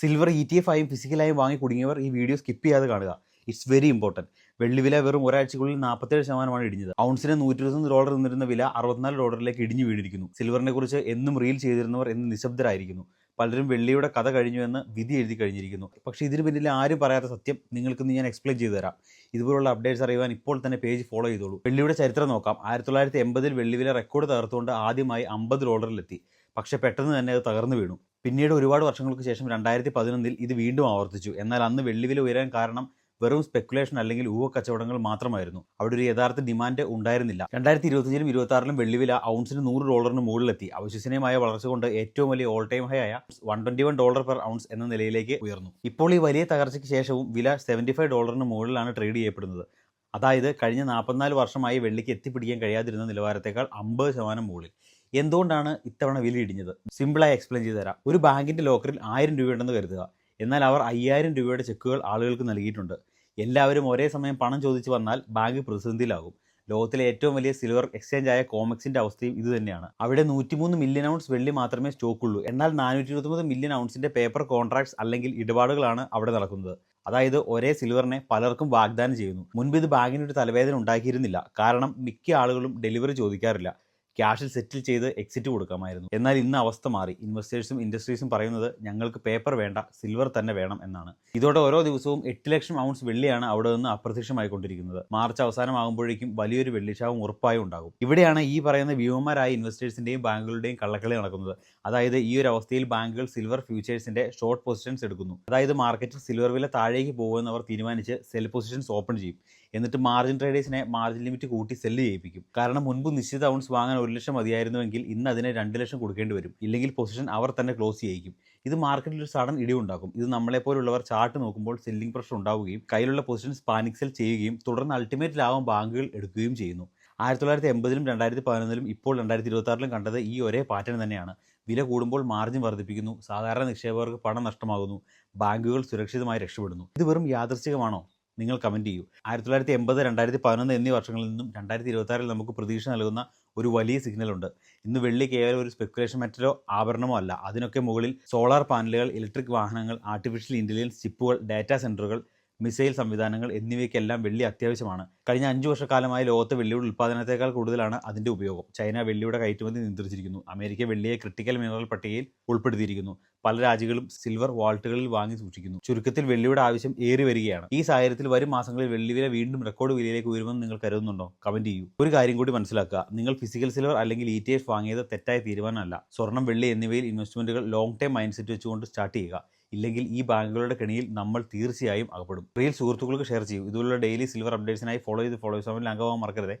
Silver E T F ആയും ഫിസിക്കലായും വാങ്ങി കുടുങ്ങിയവർ ഈ വീഡിയോ സ്കിപ്പ് ചെയ്യാതെ കാണുക. ഇറ്റ്സ് വെരി ഇമ്പോർട്ടന്റ് വെള്ളി വില വെറും ഒരാഴ്ചക്കുള്ളിൽ നാൽപ്പത്തേഴ് ശതമാനമാണ് ഇടിഞ്ഞത്. ഔൺസിന് നൂറ്റി ഇരുപത്തൊന്ന് ഡോളർ നിന്നിരുന്ന വില അറുപത്തിനാല് ഡോളറിലേക്ക് ഇടിഞ്ഞു വീണിരിക്കുന്നു. സിൽവറിനെ കുറിച്ച് എന്നും റീൽ ചെയ്തിരുന്നവർ എന്ന് നിശബ്ദരായിരിക്കുന്നു. പലരും വെള്ളിയുടെ കഥ കഴിഞ്ഞുവെന്ന് വിധി എഴുതി കഴിഞ്ഞിരിക്കുന്നു. പക്ഷേ ഇതിന് പിന്നിൽ ആരും പറയാത്ത സത്യം നിങ്ങൾക്കിന്ന് ഞാൻ എക്സ്പ്ലെയിൻ ചെയ്തു തരാം. ഇതുപോലുള്ള അപ്ഡേറ്റ്സ് അറിയാൻ ഇപ്പോൾ തന്നെ പേജ് ഫോളോ ചെയ്തോളൂ. വെള്ളിയുടെ ചരിത്രം നോക്കാം. ആയിരത്തി തൊള്ളായിരത്തി എൺപതിൽ വെള്ളി വില റെക്കോർഡ് തകർത്തുകൊണ്ട് ആദ്യമായി അമ്പത് ഡോളറിലെത്തി പക്ഷേ പെട്ടെന്ന് തന്നെ അത് തകർന്നു വീണു. പിന്നീട് ഒരുപാട് വർഷങ്ങൾക്ക് ശേഷം രണ്ടായിരത്തി പതിനൊന്നിൽ ഇത് വീണ്ടും ആവർത്തിച്ചു. എന്നാൽ അന്ന് വെള്ളിവില ഉയരാൻ കാരണം വെറും സ്പെക്കുലേഷൻ അല്ലെങ്കിൽ ഊഹക്കച്ചവടങ്ങൾ മാത്രമായിരുന്നു. അവിടെ ഒരു യഥാർത്ഥ ഡിമാൻഡ് ഉണ്ടായിരുന്നില്ല. രണ്ടായിരത്തി ഇരുപത്തിയഞ്ചിലും ഇരുപത്തി ആറിലും വെള്ളിവില ഔൺസിന് നൂറ് ഡോളറിന് മുകളിലെത്തി. അവിശ്വസനീയമായ വളർച്ച കൊണ്ട് ഏറ്റവും വലിയ ഓൾ ടൈം ഹൈ ആയ one twenty one dollar per ounce എന്ന നിലയിലേക്ക് ഉയർന്നു. ഇപ്പോൾ ഈ വലിയ തകർച്ചയ്ക്ക് ശേഷവും വില സെവന്റി ഫൈവ് ഡോളറിന് മുകളിലാണ് ട്രേഡ് ചെയ്യപ്പെടുന്നത്. അതായത് കഴിഞ്ഞ നാൽപ്പത്തിനാല് വർഷമായി വെള്ളിക്ക് എത്തിപ്പിടിക്കാൻ കഴിയാതിരുന്ന നിലവാരത്തേക്കാൾ അമ്പത് ശതമാനം മുകളിൽ. എന്തുകൊണ്ടാണ് ഇത്തവണ വില ഇടിഞ്ഞത്? സിമ്പിളായി എക്സ്പ്ലെയിൻ ചെയ്തു തരാം. ഒരു ബാങ്കിന്റെ ലോക്കറിൽ ആയിരം രൂപയുണ്ടെന്ന് കരുതുക. എന്നാൽ അവർ അയ്യായിരം രൂപയുടെ ചെക്കുകൾ ആളുകൾക്ക് നൽകിയിട്ടുണ്ട്. എല്ലാവരും ഒരേ സമയം പണം ചോദിച്ചു വന്നാൽ ബാങ്ക് പ്രതിസന്ധിയിലാകും. ലോകത്തിലെ ഏറ്റവും വലിയ സിൽവർ എക്സ്ചേഞ്ച് ആയ കോമക്സിന്റെ അവസ്ഥയും ഇത് തന്നെയാണ്. അവിടെ നൂറ്റിമൂന്ന് മില്യൺ ഔൺസ് വെള്ളി മാത്രമേ സ്റ്റോക്ക് ഉള്ളൂ. എന്നാൽ നാനൂറ്റി ഇരുപത്തൊമ്പത് മില്യൺ ഔൺസിന്റെ പേപ്പർ കോൺട്രാക്ട്സ് അല്ലെങ്കിൽ ഇടപാടുകളാണ് അവിടെ നടക്കുന്നത്. അതായത് ഒരേ സിൽവറിനെ പലർക്കും വാഗ്ദാനം ചെയ്യുന്നു. മുൻപ് ഇത് ബാങ്കിന് ഒരു തലവേദന ഉണ്ടാക്കിയിരുന്നില്ല. കാരണം മിക്ക ആളുകളും ഡെലിവറി ചോദിക്കാറില്ല. ക്യാഷിൽ സെറ്റിൽ ചെയ്ത് എക്സിറ്റ് കൊടുക്കാമായിരുന്നു. എന്നാൽ ഇന്ന് അവസ്ഥ മാറി. ഇൻവെസ്റ്റേഴ്സും ഇൻഡസ്ട്രീസും പറയുന്നത് ഞങ്ങൾക്ക് പേപ്പർ വേണ്ട സിൽവർ തന്നെ വേണം എന്നാണ്. ഇതോടെ ഓരോ ദിവസവും എട്ട് ലക്ഷം ഔൺസ് വെള്ളിയാണ് അവിടെ നിന്ന് അപ്രത്യക്ഷമായിക്കൊണ്ടിരിക്കുന്നത്. മാർച്ച് അവസാനമാകുമ്പോഴേക്കും വലിയൊരു വെള്ളിച്ചാവും ഉറപ്പായും ഉണ്ടാകും. ഇവിടെയാണ് ഈ പറയുന്ന വ്യൂമരായ ഇൻവെസ്റ്റേഴ്സിന്റെയും ബാങ്കുകളുടെയും കള്ളക്കളി നടക്കുന്നത്. അതായത് ഈ ഒരു അവസ്ഥയിൽ ബാങ്കുകൾ സിൽവർ ഫ്യൂച്ചേഴ്സിന്റെ ഷോർട്ട് പൊസിഷൻസ് എടുക്കുന്നു. അതായത് മാർക്കറ്റിൽ സിൽവർ വില താഴേക്ക് പോകുമെന്ന് അവർ തീരുമാനിച്ച് സെൽ പൊസിഷൻസ് ഓപ്പൺ ചെയ്യും. എന്നിട്ട് മാർജിൻ ട്രേഡേഴ്സിനെ മാർജിൻ ലിമിറ്റ് കൂട്ടി സെല്ല് ചെയ്യിപ്പിക്കും. കാരണം മുൻപ് നിശ്ചിത ഔൺസ് വാങ്ങാൻ ഒരു ലക്ഷം മതിയായിരുന്നുവെങ്കിൽ ഇന്ന് അതിനെ രണ്ട് ലക്ഷം കൊടുക്കേണ്ടി വരും. ഇല്ലെങ്കിൽ പൊസിഷൻ അവർ തന്നെ ക്ലോസ് ചെയ്യിക്കും. ഇത് മാർക്കറ്റിൽ ഒരു സഡൻ ഇടിവുണ്ടാക്കും ഇത് നമ്മളെപ്പോലുള്ളവർ ചാർട്ട് നോക്കുമ്പോൾ സെല്ലിംഗ് പ്രഷർ ഉണ്ടാവുകയും കയ്യിലുള്ള പൊസിഷൻ പാനിക് സെൽ ചെയ്യുകയും തുടർന്ന് അൾട്ടിമേറ്റ് ലാഭം ബാങ്കുകൾ എടുക്കുകയും ചെയ്യുന്നു. ആയിരത്തി തൊള്ളായിരത്തി എൺപതിലും രണ്ടായിരത്തി പതിനൊന്നിലും ഇപ്പോൾ രണ്ടായിരത്തി ഇരുപത്തി കണ്ടത് ഈ ഒരേ പാറ്റേൺ തന്നെയാണ്. വില കൂടുമ്പോൾ മാർജിൻ വർദ്ധിപ്പിക്കുന്നു. സാധാരണ നിക്ഷേപകർക്ക് പണം നഷ്ടമാകുന്നു. ബാങ്കുകൾ സുരക്ഷിതമായി രക്ഷപ്പെടുന്നു. ഇത് വെറും യാദൃശ്ചികമാണോ? നിങ്ങൾ കമന്റ് ചെയ്യൂ. ആയിരത്തി തൊള്ളായിരത്തി എൺപത് രണ്ടായിരത്തി പതിനൊന്ന് എന്നീ വർഷങ്ങളിൽ നിന്നും രണ്ടായിരത്തി ഇരുപത്തി ആറിൽ നമുക്ക് പ്രതീക്ഷ നൽകുന്ന ഒരു വലിയ സിഗ്നലുണ്ട് ഇന്ന് വെള്ളി കേവലം ഒരു സ്പെക്കുലേഷൻ മെറ്റലോ ആഭരണമോ അല്ല. അതിനൊക്കെ മുകളിൽ സോളാർ പാനലുകൾ ഇലക്ട്രിക് വാഹനങ്ങൾ ആർട്ടിഫിഷ്യൽ ഇന്റലിജൻസ് ചിപ്പുകൾ ഡാറ്റാ സെന്ററുകൾ മിസൈൽ സംവിധാനങ്ങൾ എന്നിവയ്ക്കെല്ലാം വെള്ളി അത്യാവശ്യമാണ്. കഴിഞ്ഞ അഞ്ചു വർഷക്കാലമായി ലോകത്ത് വെള്ളിയുടെ ഉൽപ്പാദനത്തേക്കാൾ കൂടുതലാണ് അതിന്റെ ഉപയോഗം. ചൈന വെള്ളിയുടെ കയറ്റുമതി നിയന്ത്രിച്ചിരിക്കുന്നു. അമേരിക്ക വെള്ളിയെ ക്രിട്ടിക്കൽ മിനറൽ പട്ടികയിൽ ഉൾപ്പെടുത്തിയിരിക്കുന്നു. പല രാജ്യങ്ങളും സിൽവർ വാൾട്ടുകളിൽ വാങ്ങി സൂക്ഷിക്കുന്നു. ചുരുക്കത്തിൽ വെള്ളിയുടെ ആവശ്യം ഏറി വരികയാണ്. ഈ സാഹചര്യത്തിൽ വരും മാസങ്ങളിൽ വെള്ളി വില വീണ്ടും റെക്കോർഡ് വിലയിലേക്ക് ഉയരുമെന്ന് നിങ്ങൾ കരുതുന്നുണ്ടോ? കമന്റ് ചെയ്യൂ. ഒരു കാര്യം കൂടി മനസ്സിലാക്കുക. നിങ്ങൾ ഫിസിക്കൽ സിൽവർ അല്ലെങ്കിൽ ഇ ടി എഫ് വാങ്ങിയത് തെറ്റായ തീരുമാനമല്ല. സ്വർണം വെള്ളി എന്നിവയിൽ ഇൻവെസ്റ്റ്മെന്റുകൾ ലോങ് ടൈം മൈൻഡ് സെറ്റ് വെച്ചുകൊണ്ട് സ്റ്റാർട്ട് ചെയ്യുക. ഇല്ലെങ്കിൽ ഈ ബാങ്കുകളുടെ കെണിയിൽ നമ്മൾ തീർച്ചയായും അകപ്പെടും. റീൽ സുഹൃത്തുക്കൾക്ക് ഷെയർ ചെയ്യും. ഇതുപോലുള്ള ഡെയിലി സിൽവർ അപ്ഡേറ്റ്സിനായി ഫോളോ ചെയ്ത് ഫോളോ ചെയ്യാൻ അംഗമാകാൻ മറക്കരുത്.